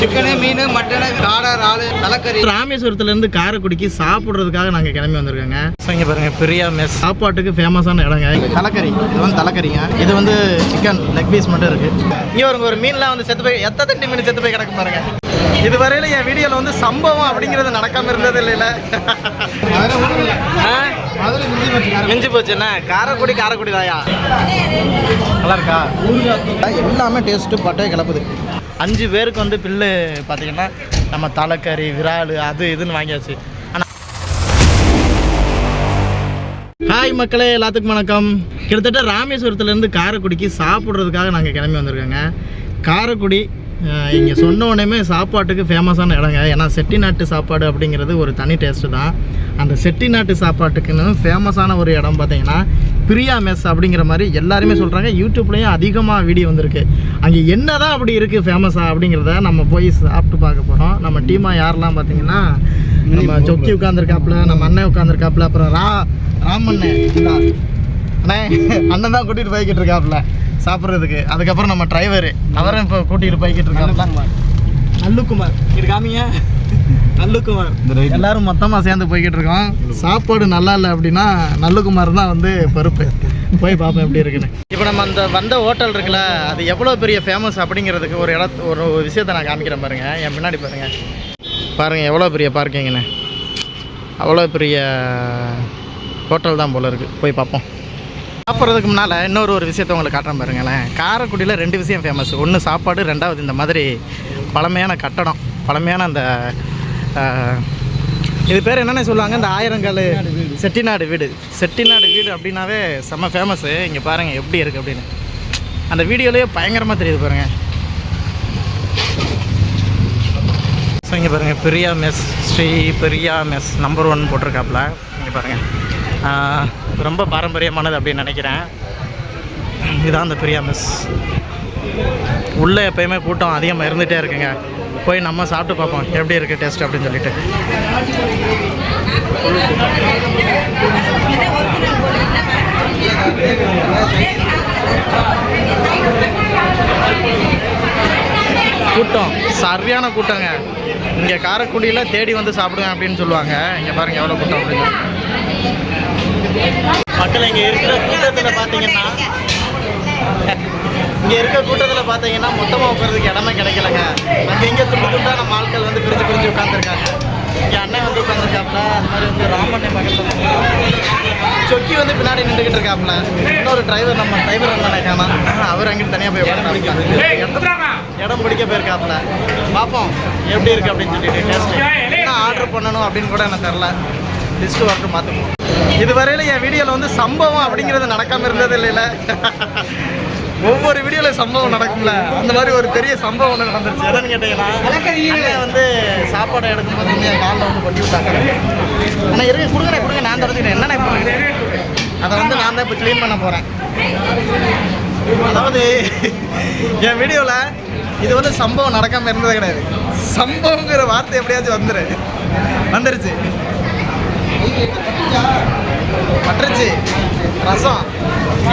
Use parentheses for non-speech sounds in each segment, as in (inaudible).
Chicken மீன் mutton காடை இறாலு தலைக்கறி. ராமேஸ்வரத்துல இருந்து காரைக்குடிக்கு சாப்பிட்றதுக்காக நாங்கள் கிளம்பி வந்திருக்கோங்க. ஸோ இங்கே பாருங்க பிரியா மெஸ் சாப்பாட்டுக்கு ஃபேமஸான இடங்க. தலைக்கறி. இது வந்து தலைக்கறிங்க. இது வந்து சிக்கன் லெக் பீஸ் மட்டும் இருக்கு. இங்கே வருங்க ஒரு மீன்லாம் வந்து செத்து போய் எத்தனை தண்ணி மீன் செத்து போய் கிடக்கு பாருங்க. இது வரையில என் வீடியோவில் வந்து சம்பவம் அப்படிங்கிறது நடக்காம இருந்தது இல்லைல்ல. ஆ? மிஞ்சி போச்சுண்ணா காரைக்குடி காரைக்குடி தாயா நல்லா இருக்கா? எல்லாமே டேஸ்ட்டு பட்டே கிளப்புது. அஞ்சு பேருக்கு வந்து பில்லு பார்த்தீங்கன்னா நம்ம தலைக்கறி விரால் அது இதுன்னு வாங்கியாச்சு. ஆனால் ஹாய் மக்களே எல்லாத்துக்கும் வணக்கம். கிட்டத்தட்ட ராமேஸ்வரத்துலேருந்து காரைக்குடிக்கு சாப்பிட்றதுக்காக நாங்கள் கிளம்பி வந்திருக்கோங்க. காரைக்குடி இங்கே சொன்ன உடனே சாப்பாட்டுக்கு ஃபேமஸான இடங்க. ஏன்னா செட்டிநாட்டு சாப்பாடு அப்படிங்கிறது ஒரு தனி டேஸ்ட்டு தான். அந்த செட்டிநாட்டு சாப்பாட்டுக்குன்னு ஃபேமஸான ஒரு இடம் பார்த்தீங்கன்னா பிரியா மெஸ் அப்படிங்கிற மாதிரி எல்லாருமே சொல்கிறாங்க யூடியூப்லேயும் அதிகமாக வீடியோ வந்திருக்கு. அங்கே என்ன தான் அப்படி இருக்குது ஃபேமஸாக அப்படிங்கிறத நம்ம போய் சாப்பிட்டு பார்க்க போகிறோம் நம்ம டீமாக யாரெல்லாம் பார்த்தீங்கன்னா நம்ம சொக்கி உட்காந்துருக்காப்புல நம்ம அண்ணன் உட்காந்துருக்காப்புல அப்புறம் ரா ராமண்ணே. அண்ணே அண்ணன் தான் கூட்டிகிட்டு போய்கிட்டு இருக்காப்புல சாப்பிட்றதுக்கு. அதுக்கப்புறம் நம்ம டிரைவர் அவரும் இப்போ கூட்டிகிட்டு போய்கிட்டு இருக்காப்புல. நல்லுக்குமார் இது காமிங்க. நல்லுக்குமார். எல்லாரும் மொத்தமாக சேர்ந்து போய்கிட்டு இருக்கோம் சாப்பாடு நல்லா இல்லை அப்படின்னா நல்லுக்குமார் தான் வந்து பருப்பு போய் பார்ப்போம் எப்படி இருக்குன்னு. இப்போ நம்ம அந்த வந்த ஹோட்டல் இருக்குல்ல அது எவ்வளோ பெரிய ஃபேமஸ் அப்படிங்கிறதுக்கு ஒரு இடத்து ஒரு விஷயத்தை நான் காமிக்கிறேன் பாருங்க. என் பின்னாடி பாருங்க. பாருங்க எவ்வளோ பெரிய பார்க்கிங்கன்னு அவ்வளோ பெரிய ஹோட்டல் தான் போல இருக்குது போய் பார்ப்போம் சாப்பிட்றதுக்கு முன்னால் இன்னொரு ஒரு விஷயத்தை உங்களுக்கு காட்டுறேன் பாருங்களேன். காரைக்குடியில் ரெண்டு விஷயம் ஃபேமஸ் ஒன்று சாப்பாடு ரெண்டாவது இந்த மாதிரி பழமையான கட்டடம். பழமையான அந்த இது பேர் என்னென்ன சொல்லுவாங்க? இந்த ஆயிரங்கால் செட்டிநாடு வீடு. செட்டிநாடு வீடு அப்படின்னாவே செம்ம ஃபேமஸ்ஸு இங்கே பாருங்கள் எப்படி இருக்குது அப்படின்னு. அந்த வீடியோலேயே பயங்கரமாக தெரியுது பாருங்கள் ஸோ இங்கே பாருங்கள் Periya mess Sri Periya mess number one போட்டிருக்காப்புல. இங்கே பாருங்கள் ரொம்ப பாரம்பரியமானது அப்படின்னு நினைக்கிறேன். இதுதான் அந்த பெரியா மெஸ் உள்ளே எப்பயுமே கூட்டம் அதிகமாக இருந்துகிட்டே இருக்குங்க. போய் நம்ம சாப்பிட்டு பார்ப்போம். எப்படி இருக்குது டேஸ்ட் அப்படின்னு சொல்லிட்டு. கூட்டம். சரியான கூட்டங்க. இங்கே காரைக்குடியில் தேடி வந்து சாப்பிடுவேன் அப்படின்னு சொல்லுவாங்க. இங்கே பாருங்க எவ்வளோ கூட்டம் அப்படின்னு மக்கள் இங்கே இருக்கிற கூட்டத்தில் பார்த்தீங்கன்னா இங்கே இருக்க கூட்டத்தில் பார்த்தீங்கன்னா மொத்தமாக உட்கார்றதுக்கு இடமே கிடைக்கலங்க. அங்கே இங்கே துண்டு துண்டா நம்ம ஆட்கள் வந்து பிரிஞ்சு பிரிஞ்சு உட்காந்துருக்காங்க இங்கே அண்ணன் வந்து உட்காந்துருக்காப்புல அது மாதிரி வந்து ராமண்ணன் பக்கத்தில் சொக்கி வந்து பின்னாடி நின்றுக்கிட்டு இருக்காப்புல. இன்னொரு டிரைவர் நம்ம டிரைவர் அண்ணனை காணோம். அவர் அங்கிட்டு தனியாக போய் உட்காந்துருக்காங்க இடம் பிடிக்க போயிருக்காப்புல. பார்ப்போம் எப்படி இருக்குது அப்படின்னு சொல்லிட்டு டேஸ்ட் என்ன ஆர்டர் பண்ணணும் அப்படின்னு கூட எனக்கு தெரில லிஸ்ட்டு வரட்டும் பார்த்துப்போம் இதுவரையில என் வீடியோவில் வந்து சம்பவம் அப்படிங்கிறது நடக்காமல் இருந்தது இல்லைல்ல (laughs) ஒவ்வொரு வீடியோவில் சம்பவம் நடக்கும்ல. அந்த மாதிரி ஒரு பெரிய சம்பவம் ஒன்று நடந்துருச்சு. என்னன்னு கேட்டீங்கன்னா வந்து சாப்பாடு எடுக்கும்போது வந்து என் காலில் வந்து கொட்டி விட்டாங்க. ஆனால் இருக்கு கொடுங்க கொடுங்க நான் தொடச்சிக்கிறேன் என்னென்ன இப்போ அதை வந்து நான் தான் இப்போ க்ளீன் பண்ண போகிறேன் அதாவது என் வீடியோவில் இது வந்து சம்பவம் நடக்காமல் இருந்ததே கிடையாது. சம்பவங்கிற வார்த்தை எப்படியாச்சும் வந்துரு. வந்துருச்சு. பட்டுருச்சு. ரசம்.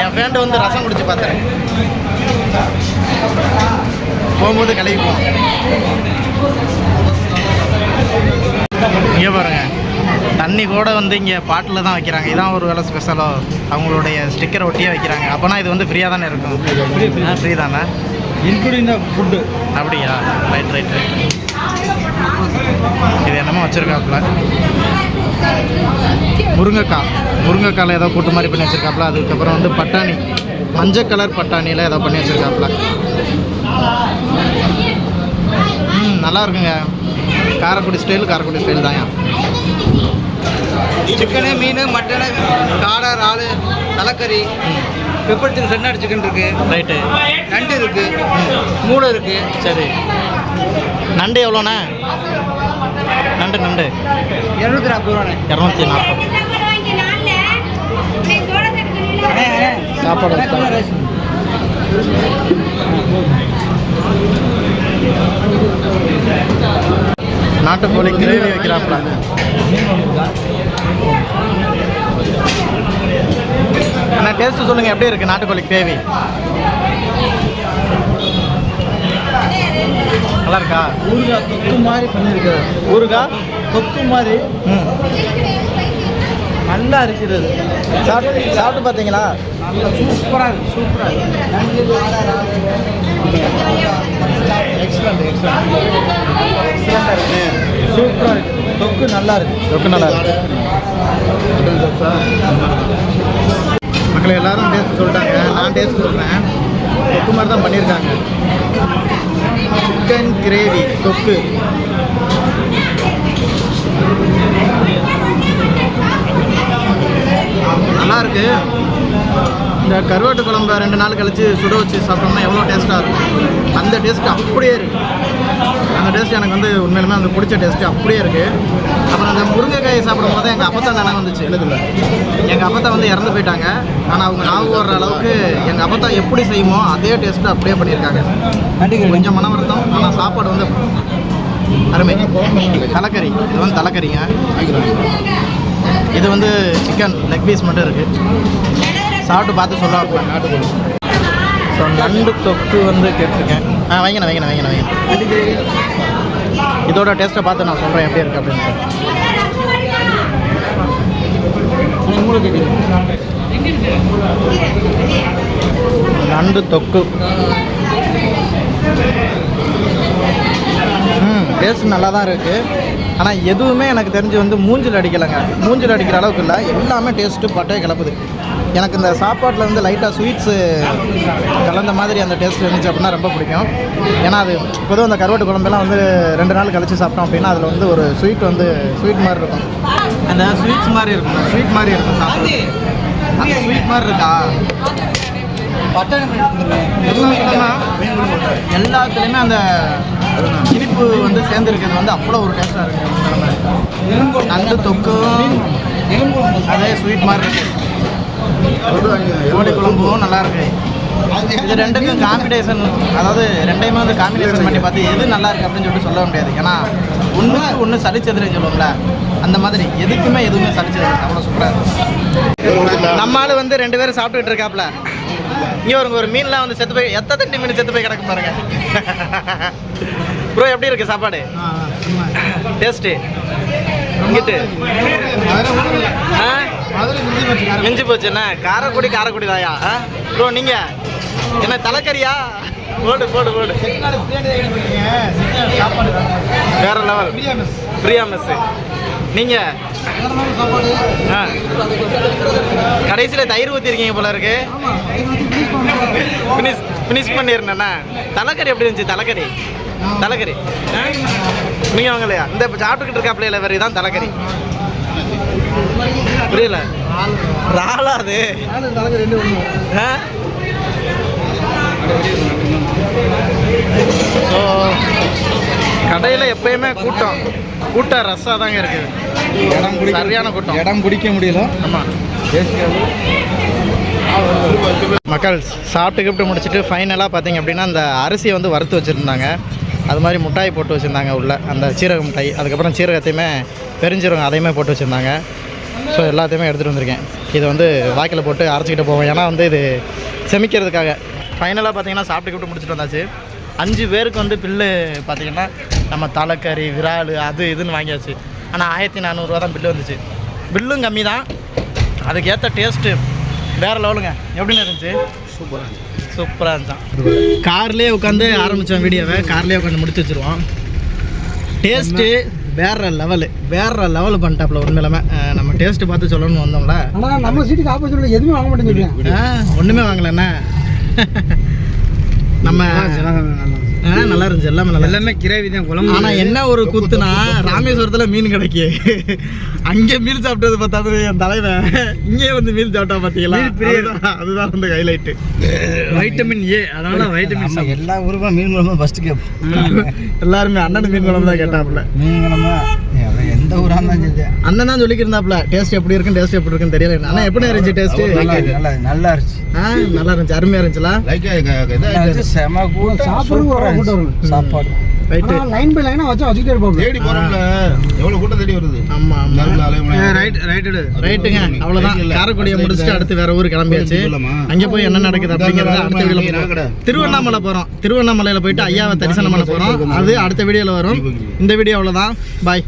என் ஃப்ரெண்டு வந்து ரசம் குடிச்சு பார்த்தேன் போகும்போது கழுவிப்போம் இங்கே பாருங்க. தண்ணி கூட வந்து இங்கே பாட்டில் தான் வைக்கிறாங்க. இதான் ஒரு வேலை ஸ்பெஷலோ அவங்களுடைய ஸ்டிக்கரை ஒட்டியே வைக்கிறாங்க. அப்போனா இது வந்து ஃப்ரீயாக தானே இருக்கும்? ஃப்ரீ தானே? இன்க்ளூடிங் த ஃபுட்டு அப்படியா? ரைட் ரைட் ரைட் இது என்னமோ வச்சுருக்காப்புல. முருங்கைக்காய். முருங்கைக்காயில் ஏதோ கூட்டு மாதிரி பண்ணி வச்சுருக்காப்புல. அதுக்கப்புறம் வந்து பட்டாணி மஞ்சள் கலர் பட்டாணியில் ஏதோ பண்ணி வச்சுருக்காப்புல. ம் நல்லா இருக்குங்க. காரைக்குடி ஸ்டைல் காரைக்குடி ஸ்டைல் தான் சிக்கனு மீன் மட்டனு காடை இறாலு தலைக்கறி பெப்பர் சிக்கன் சென்னாடு சிக்கன் இருக்கு. ரைட்டு நண்டு இருக்கு. மூளை இருக்கு. சரி. நண்டு எவ்வளோண்ணே? நண்டு நண்டு. இரநூத்தி நாற்பது ரூபாண்ணே. இரநூத்தி நாற்பது. சாப்பாடு. நாட்டுக்கோழி கிரேவி வைக்கிறாப்புல. அண்ணா டேஸ்ட் சொல்லுங்க எப்படி இருக்கு நாட்டுக்கோழி கிரேவி? நல்லா இருக்கா? ஊறுகாய் தொக்கு மாதிரி பண்ணியிருக்காரு. ஊறுகாய்? தொக்கு மாதிரி. ம். நல்லா இருக்குது. சாப்பிட்டு சாப்பிட்டு பார்த்தீங்களா? நல்லா சூப்பராக இருக்கு சூப்பராக இருக்கு. எக்ஸலண்ட் எக்ஸலண்ட் எக்ஸலண்டாக இருக்கு. சூப்பராக இருக்கு. தொக்கு நல்லா இருக்கு. ரொம்ப நல்லா இருக்கு. மக்கள் எல்லாரும் டேஸ்ட் சொல்லிட்டாங்க. நான் டேஸ்ட் சொல்கிறேன் தொக்கு மாதிரி தான் பண்ணியிருக்காங்க. சிக்கன் கிரேவி தொக்கு. நல்லாயிருக்கு. இந்த கருவாட்டு குழம்ப ரெண்டு நாள் கழித்து சுட வச்சு சாப்பிட்டோம்னா எவ்வளோ டேஸ்ட்டாக இருக்கும்? அந்த டேஸ்ட் அப்படியே இருக்குது அந்த டேஸ்ட் எனக்கு வந்து உண்மையிலுமே அந்த பிடிச்ச டேஸ்ட் அப்படியே இருக்குது அப்புறம் அந்த முருங்கைக்காயை சாப்பிடும் போது எங்கள் அப்பத்தா நினைவு வந்துச்சு. எழுதுல எங்கள் அப்பத்தா வந்து இறந்து போயிட்டாங்க. ஆனால் அவங்க நாவு வர்ற அளவுக்கு எங்கள் அப்பத்தா எப்படி செய்யுமோ அதே டேஸ்ட்டு அப்படியே பண்ணியிருக்காங்க. நன்றி கொஞ்சம் மன வருத்தம் ஆனால் சாப்பாடு வந்து அருமை. தலைக்கறி இது வந்து தலைக்கறிங்க. இது வந்து சிக்கன் லெக் பீஸ் மட்டும் இருக்குது சாப்பிட்டு பார்த்து சொல்ல நாட்டுக்கோழி ஸோ நண்டு தொக்கு வந்து கேட்டிருக்கேன். ஆ வைங்கண்ணா வைங்கண்ணா வைங்கண்ணா வைங்க இதோட டேஸ்ட்டை பார்த்து நான் சொல்கிறேன் எப்படி இருக்குது அப்படின்ட்டு நண்டு தொக்கு. ம் டேஸ்ட் நல்லா தான் இருக்குது ஆனால் எதுவுமே எனக்கு தெரிஞ்சு வந்து மூஞ்சில் அடிக்கலைங்க. மூஞ்சில் அடிக்கிற அளவுக்கு இல்லை. எல்லாமே டேஸ்ட்டு பட்டே கிளப்புது. எனக்கு இந்த சாப்பாட்டில் வந்து லைட்டாக ஸ்வீட்ஸு கலந்த மாதிரி அந்த டேஸ்ட் இருந்துச்சு அப்படின்னா ரொம்ப பிடிக்கும். ஏன்னா அது பொதுவாக அந்த கருவாட்டு குழம்பெல்லாம் வந்து ரெண்டு நாள் கழிச்சு சாப்பிட்டோம் அப்படின்னா அதில் வந்து ஒரு ஸ்வீட் வந்து ஸ்வீட் மாதிரி இருக்கும். அந்த ஸ்வீட்ஸ் மாதிரி இருக்கும். ஸ்வீட் மாதிரி இருக்கும் சாப்பிட்றது. அந்த ஸ்வீட் மாதிரி இருக்கா? எல்லாத்துலேயுமே அந்த இனிப்பு வந்து சேர்ந்துருக்கிறது வந்து அவ்வளோ ஒரு டேஸ்ட்டாக இருக்குது நண்டு தொக்கும் அதே ஸ்வீட் மாதிரி இருக்குது கோழி குழம்பும் நல்லாயிருக்கு இது ரெண்டுக்கும் காம்பினேஷன் அதாவது ரெண்டையுமே வந்து காம்பினேஷன் பண்ணி பார்த்து எது நல்லா இருக்கு அப்படின்னு சொல்லிட்டு சொல்ல முடியாது. ஏன்னா ஒன்றுக்கு ஒன்று சளிச்சதுன்னு சொல்லுவோம்ல அந்த மாதிரி எதுக்குமே எதுவுமே சளிச்சது அவ்வளோ சூப்பராக இருக்கும் நம்ம ஆள் வந்து ரெண்டு பேரும் சாப்பிட்டுட்டு இருக்காப்ல. இங்கே ஒரு ஒரு மீன்லாம் வந்து செத்து போய் எத்த தண்டி மீன் செத்து போய் கிடக்கு பாருங்க. ப்ரோ எப்படி இருக்கு சாப்பாடு? டேஸ்ட்டு இங்கிட்டு. மிஞ்சி போச்சு என்ன காரக்குடி காரக்குடி தாயா? ப்ரோ நீங்க? என்ன தலைக்கறியா? போடு போடு போடு. வேற லெவல். பிரியா மெஸ் நீங்க? கடைசியில் தயிர் ஊற்றிருக்கீங்க போல இருக்கு. ஃபினிஷ் ஃபினிஷ் பண்ணிருந்தேண்ணா தலைக்கறி எப்படி இருந்துச்சு தலைக்கறி? தலைக்கறி. ஆ? நீங்க வாங்கலையா? இந்த இப்போ சாப்பிட்டுக்கிட்டு இருக்கா பிள்ளைல வேறு இதான் தலைக்கறி. புரியல? ராலா அது? தலைக்கு ரெண்டு ஒன்று ஆ? ஸோ கடையில் எப்பயுமே கூட்டம். கூட்டம் ரஸ்ஸாக தாங்க இருக்குது சரியான கூட்டம். இடம் பிடிக்க முடியல. ஆமாம் மக்கள் சாப்பிட்டு கிப்ட்டு முடிச்சுட்டு ஃபைனலாக பார்த்தீங்க அப்படின்னா அந்த அரிசியை வந்து வறுத்து வச்சுருந்தாங்க. அது மாதிரி மிட்டாய் போட்டு வச்சுருந்தாங்க உள்ளே. அந்த சீரக மிட்டாய். அதுக்கப்புறம் சீரகத்தையுமே பெருஞ்சீரகம் அதையுமே போட்டு வச்சுருந்தாங்க. ஸோ எல்லாத்தையுமே எடுத்துகிட்டு வந்திருக்கேன். இதை வந்து வாக்கில் போட்டு அரைச்சிக்கிட்டு போவோம். ஏன்னா வந்து இது செமிக்கிறதுக்காக. ஃபைனலாக பார்த்தீங்கன்னா சாப்பிட்டு கிப்ட்டு முடிச்சுட்டு வந்தாச்சு. அஞ்சு பேருக்கு வந்து பில்லு பார்த்தீங்கன்னா நம்ம தலைக்கறி விரால் அது இதுன்னு வாங்கியாச்சு. ஆனால் ஆயிரத்தி நானூறுரூவா தான் பில்லு வந்துச்சு. பில்லும் கம்மி தான் அதுக்கேற்ற டேஸ்ட்டு வேறு லெவலுங்க. எப்படின்னு இருந்துச்சு? சூப்பராக சூப்பராக இருந்துச்சான் கார்லேயே உட்காந்து ஆரம்பித்தோம் வீடியோவை. கார்லேயே உட்காந்து முடிச்சு வச்சுருவோம். டேஸ்ட்டு வேற லெவலு வேற லெவல் பண்ணிட்டாப்புல உண்மையிலுமே. நம்ம டேஸ்ட்டு பார்த்து சொல்லணும்னு வந்தோம்ல. ஆனால் நம்ம சீட்டுக்கு ஆப்போசிட்டில் எதுவுமே வாங்க மாட்டேங்குது. ஒண்ணுமே வாங்கலண்ணா. (laughs) நம்ம நல்லா இருந்துச்சு. எல்லாமே நல்லா எல்லாமே கிரேவி தான் குழம்பு ஆனா என்ன ஒரு குத்துனா ராமேஸ்வரத்துல மீன் கிடைக்கு. அங்கே மீன் சாப்பிட்டது பார்த்தாது என் தலைவன். இங்கே வந்து மீன் சாப்பிட்டா பார்த்தீங்களா? அதுதான் வந்து ஹைலைட்டு வைட்டமின் ஏ அதனால வைட்டமின் எல்லா ஊருக்கும் மீன் குழம்பு ஃபஸ்ட்டு கேட்போம் எல்லாருமே அண்ணன் மீன் குழம்பு தான் கேட்டாப்புல. மீன் குழம்பு எந்த ஊராக இருந்தாலும் சரி. அண்ணன் தான் சொல்லிக்கிருந்தாப்ல டேஸ்ட் எப்படி இருக்கும் டேஸ்ட் எப்படி இருக்குன்னு தெரியல. அண்ணா எப்படி இருந்துச்சு டேஸ்ட் நல்லா நல்லா நல்லா இருந்துச்சு. ஆ நல்லா இருந்துச்சு. அருமையா இருந்துச்சுல? இருந்துச்சு. செம கூட்டம். வரும். சாப்பாடு. ரைட்டு லைன் பை லைனா வச்சா வச்சுக்கிட்டே இருப்பாங்க தேடி போறோம்ல. எவ்வளவு கூட்டம் தேடி வருது? ஆமா. ரைட் ரைட்டு ரைட்டுங்க அவ்வளவுதான். காரைக்குடியை முடிச்சுட்டு அடுத்து வேற ஊர் கிளம்பியாச்சு? அங்க போய் என்ன நடக்குது அப்படிங்கறத அடுத்த வீடியோல. திருவண்ணாமலை போறோம். திருவண்ணாமலையில போயிட்டு ஐயாவை தரிசனம் பண்ண போறோம். அது அடுத்த வீடியோல வரும். இந்த வீடியோ அவ்வளவுதான். பாய்